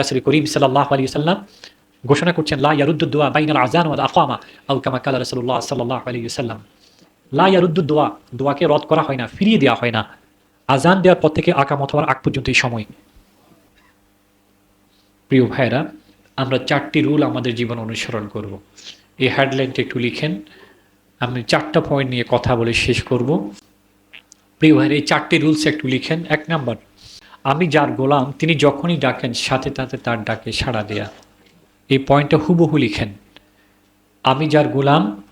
রাসুল করিম সাল্লাহ আলী সাল্লাম ঘোষণা করছেন, লা ইয়ারুদ্দুদ্দোয়া বাইনাল আজান ওয়াল আকামা আউ কামা কালা রাসূলুল্লাহ সাল্লাল্লাহু আলাইহি সাল্লাম লা ইয়ারুদ্দুদ্দোয়া দোয়াকে রদ করা হয় না, ফিরিয়ে দেওয়া হয় না। আজান দেওয়ার পর থেকে আকামত হওয়ার আগ পর্যন্ত এই সময়। প্রিয় ভাইরা আমরা চারটি রুল আমাদের জীবন অনুসরণ করব। এই হেডলাইনটা একটু লিখেন। আমি চারটা পয়েন্ট নিয়ে কথা বলে শেষ করব। প্রিয় ভাইরা এই চারটি রুলস একটু লিখেন। এক নাম্বার আমি যার গোলাম, তিনি যখনই ডাকেন, সাথে সাথে তার ডাকে সাড়া দেয়া। এই পয়েন্টটা হুবহু লিখেন। আমি যার গোলাম,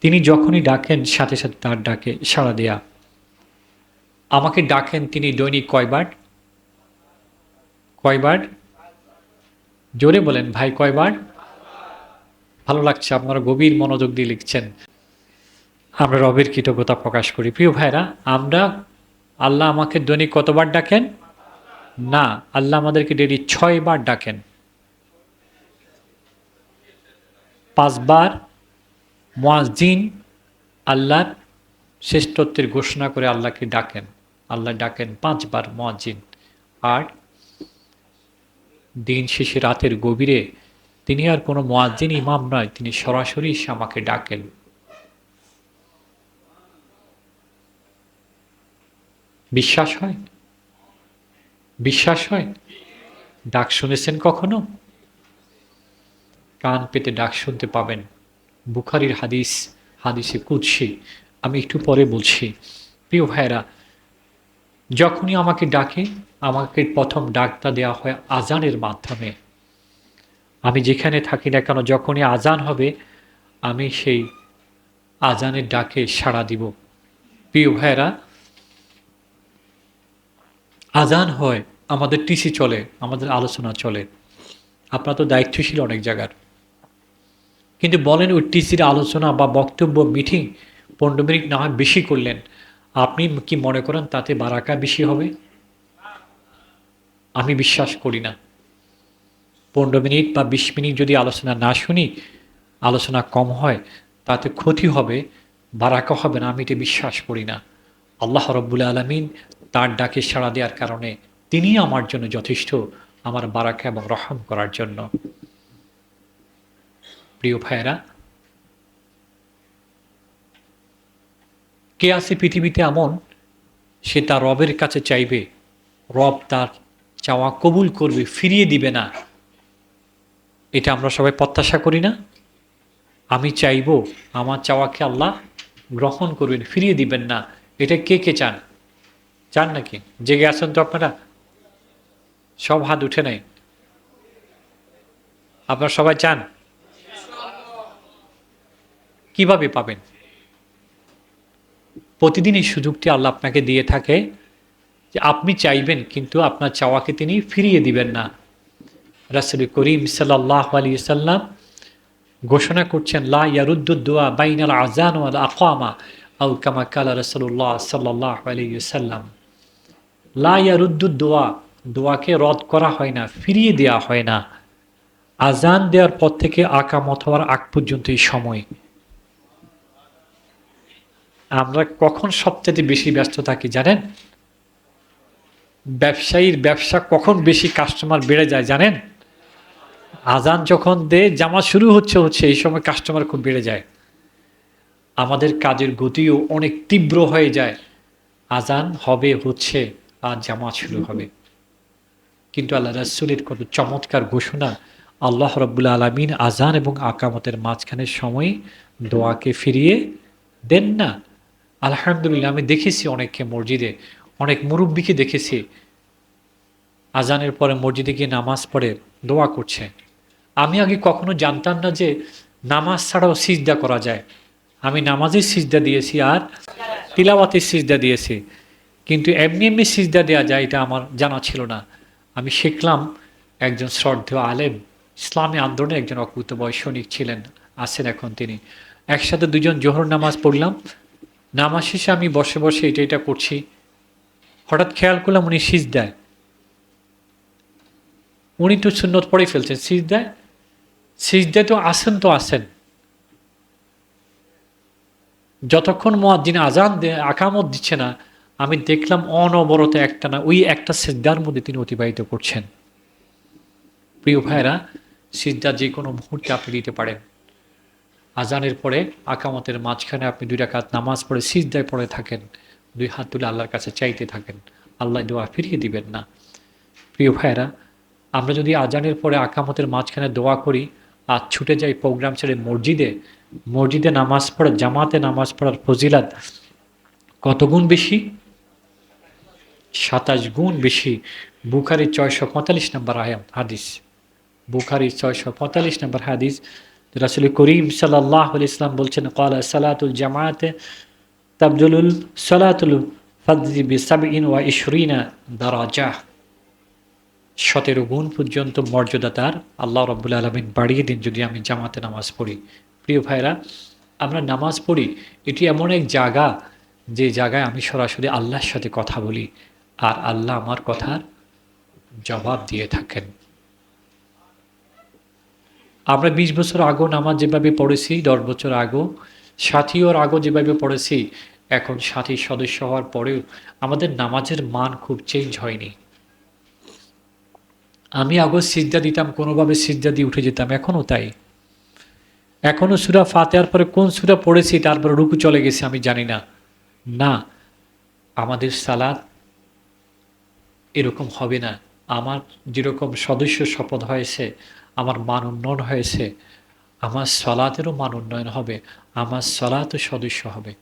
তিনি যখনই ডাকেন, সাথে সাথে তার ডাকে সাড়া দেয়া। আমাকে ডাকেন তিনি দৈনিক কয়বার? কয়বার? জোরে বলেন, ভাই, কয়বার? ভালো লাগছে, আপনারা গভীর মনোযোগ দিয়ে লিখছেন। আমরা রবের কৃতজ্ঞতা প্রকাশ করি। প্রিয় ভাইরা আমরা আল্লাহ আমাকে দৈনিক কতবার ডাকেন? না, আল্লাহ আমাদেরকে ডেলি ছয়বার ডাকেন। পাঁচবার মোয়াজিন আল্লাহর শ্রেষ্ঠত্বের ঘোষণা করে আল্লাহকে ডাকেন। আল্লাহ ডাকেন পাঁচবার মোয়াজিন আর দিন শেষে রাতের গভীরে তিনি আর কোনো মোয়াজিন ইমাম নয়, তিনি সরাসরি এসে আমাকে ডাকেন। বিশ্বাস হয়? বিশ্বাস হয়? ডাক শুনেছেন কখনো? কান পেতে ডাক শুনতে পাবেন। বুখারির হাদিস, হাদিসে কুদছি আমি একটু পরে বলছি। প্রিয় ভাইরা যখনই আমাকে ডাকে, আমাকে প্রথম ডাকটা দেওয়া হয় আজানের মাধ্যমে। আমি যেখানে থাকি না কেন, যখনই আজান হবে, আমি সেই আজানের ডাকে সাড়া দিব। প্রিয় ভাইরা আজান হয়, আমাদের টিসি চলে, আমাদের আলোচনা চলে। আপনার তো দায়িত্বশীল অনেক জায়গার। কিন্তু বলেন ওই টিসির আলোচনা বা বক্তব্য, মিটিং পনেরো মিনিট না হয় বেশি করলেন, আপনি কি মনে করেন তাতে বারাকা বেশি হবে? আমি বিশ্বাস করি না। পনেরো মিনিট বা বিশ মিনিট যদি আলোচনা না শুনি, আলোচনা কম হয়, তাতে ক্ষতি হবে, বারাকা হবে না, আমি এটা বিশ্বাস করি না। আল্লাহ রব্বুল আলমিন তার ডাকে সাড়া দেওয়ার কারণে তিনি আমার জন্য যথেষ্ট আমার বারাকা এবং রহম করার জন্য। প্রিয় ভাইয়েরা, কে আছে পৃথিবীতে এমন? সে তার রবের কাছে চাইবে, রব তার চাওয়া কবুল করবে, ফিরিয়ে দিবে না। এটা আমরা সবাই প্রত্যাশা করি না। আমি চাইব আমার চাওয়াকে আল্লাহ গ্রহণ করবেন, ফিরিয়ে দিবেন না। এটা কে কে চান? চান নাকি? জেগে আছেন তো আপনারা? সব হাত উঠে নাই। আপনারা সবাই চান? কীভাবে পাবেন? প্রতিদিন এই সুযোগটি আল্লাহ আপনাকে দিয়ে থাকে যে আপনি চাইবেন, কিন্তু আপনার চাওয়াকে তিনি ফিরিয়ে দিবেন না। রাসুল করিম সাল্লাহ আলী সাল্লাম ঘোষণা করছেন, লা ইয়ারুদ্দুদ্দোয়া বাইনাল আজান ওয়াল আকামা। আউ কামা কালা রসুল্লাহ সাল্লাহ আলী সাল্লাম লা ইয়ারুদ্দুদ্দোয়া দোয়াকে রদ করা হয় না, ফিরিয়ে দেওয়া হয় না। আজান দেওয়ার পর থেকে আকামত হওয়ার আগ পর্যন্ত এই সময়। আমরা কখন সবচেয়ে বেশি ব্যস্ত থাকি জানেন? ব্যবসায়ীর ব্যবসা কখন বেশি কাস্টমার বেড়ে যায় জানেন? আজান যখন দে জামা শুরু হচ্ছে হচ্ছে এই সময় কাস্টমার খুব বেড়ে যায়। আমাদের কাজের গতিও অনেক তীব্র হয়ে যায়। আজান হবে, হচ্ছে, আর জামা শুরু হবে। কিন্তু আল্লাহ রাসুলের কত চমৎকার ঘোষণা, আল্লাহ রব্বুল্লা আলমিন আজান এবং আকামতের মাঝখানের সময় দোয়াকে ফিরিয়ে দেন না। আলহামদুলিল্লাহ, আমি দেখেছি অনেককে মসজিদে, অনেক মুরব্বীকে দেখেছি। আজানের পরে মসজিদে গিয়ে নামাজ পড়ে, দোয়া করছে। আমি আগে কখনো জানতাম না যে নামাজ ছাড়াও সিজদা করা যায়। আমি নামাজের সিজদা দিয়েছি আর তিলাওয়াতের সিজদা দিয়েছি। কিন্তু এমনি এমনি সিজদা দেওয়া যায়, এটা আমার জানা ছিল না। আমি শিখলাম একজন শ্রদ্ধেয় আলেম, ইসলামী আন্দোলনে একজন অকুত বৈষণিক ছিলেন, আছেন এখন তিনি। একসাথে দুজন জোহর নামাজ পড়লাম। নামাজ শেষে আমি বসে বসে এটা এটা করছি। হঠাৎ খেয়াল করলাম উনি সিজ দেয় উনি তো সুন্নত পড়ে ফেলছেন সিজ দেয় সিজ দেয় তো আসেন তো আসেন যতক্ষণ যিনি আজান আকামত দিচ্ছে না, আমি দেখলাম অনবরত একটা না, ওই একটা সেদ্দার মধ্যে তিনি অতিবাহিত করছেন। প্রিয় ভাইয়েরা, সিজদা যে কোনো মুহূর্তে আপনি দিতে পারেন। আজানের পরে আকামতের মাঝখানে আপনি দুই রাকাত নামাজ পড়ে সিজদায় পড়ে থাকেন, দুই হাত তুলে আল্লাহর কাছে চাইতে থাকেন, আল্লাহ দোয়া ফিরিয়ে দিবেন না। প্রিয় ভাইয়েরা, আমরা যদি আজানের পরে আকামতের মাঝখানে দোয়া করি আর ছুটে যাই প্রোগ্রাম ছেড়ে মসজিদে মসজিদে নামাজ পড়া, জামাতে নামাজ পড়ার ফজিলাত কত গুণ বেশি? সাতাশ গুণ বেশি। বুখারি ছয়শো পঁয়তাল্লিশ নম্বর আয়াম হাদিস। বুখারি ছয়শো পঁয়তাল্লিশ নম্বর হাদিস রাসুল করিম সাল্লাহ ইসলাম বলছেন কলা সালাতুল জামাতে তাবজুলুল সালাতুল ইশরিনা দারাজা। সতেরো গুণ পর্যন্ত মর্যাদা তার। আল্লাহ রব্বুল আলমিন বাড়িয়ে দিন যদি আমি জামাতে নামাজ পড়ি। প্রিয় ভাইরা আমরা নামাজ পড়ি, এটি এমন এক জায়গা যে জায়গায় আমি সরাসরি আল্লাহর সাথে কথা বলি আর আল্লাহ আমার কথার জবাব দিয়ে থাকেন। আমরা বিশ বছর আগেও নামাজ যেভাবে পড়েছি, দশ বছর আগেও, সাথীওর আগেও যেভাবে পড়েছি, এখন সাথী সদস্য হওয়ার পরেও আমাদের নামাজের মান খুব চেঞ্জ হয়নি। আমি আগো সিজদা দিতাম, কোনোভাবে সিজদা দিয়ে উঠে যেতাম এখনও তাই। এখনও সুরা ফাতেহার পরে কোন সুরা পড়েছি, তারপর রুকু চলে গেছে আমি জানি না। না, আমাদের সালাদ এরকম হবে না। আমার যেরকম সদস্য শপথ হয়েছে, আমার মান উন্নয়ন হয়েছে, আমার সলাতেরও মান উন্নয়ন হবে, আমার সলাতও সদস্য হবে।